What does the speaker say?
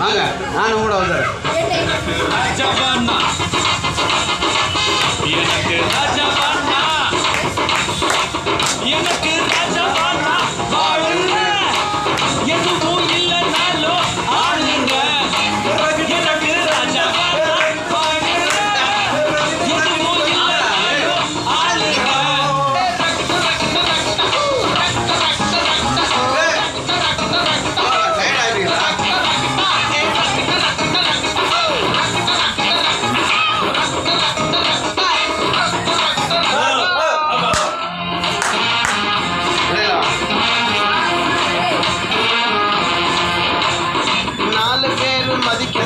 வாங்க நானும் கூட வந்துடுறேன். மதிக்க